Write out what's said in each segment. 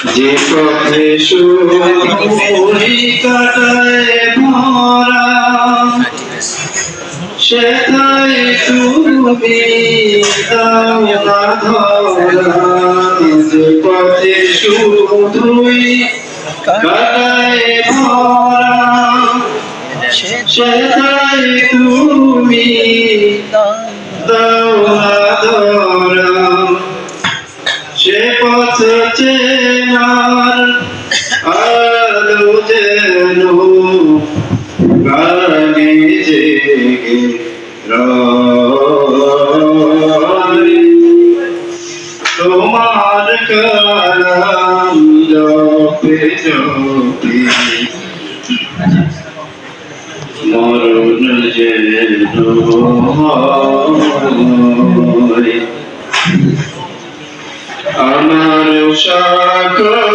যে পথে সুরি কাটায় ভরা, সেটাই তুমি দাও না ধরা। যে পথে শুধুই কাটায় ভরা, সেটাই তুমি দাও না ধরা। সে পথ আলো যেন গানে জেগে। তোমার কালাম জপে জপে মরণ যেন। আমার সকল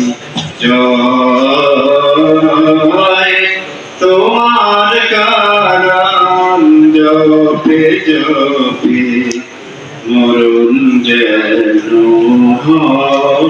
জয়। তোমার কারণ জপে জপে মরণ যেন হয়।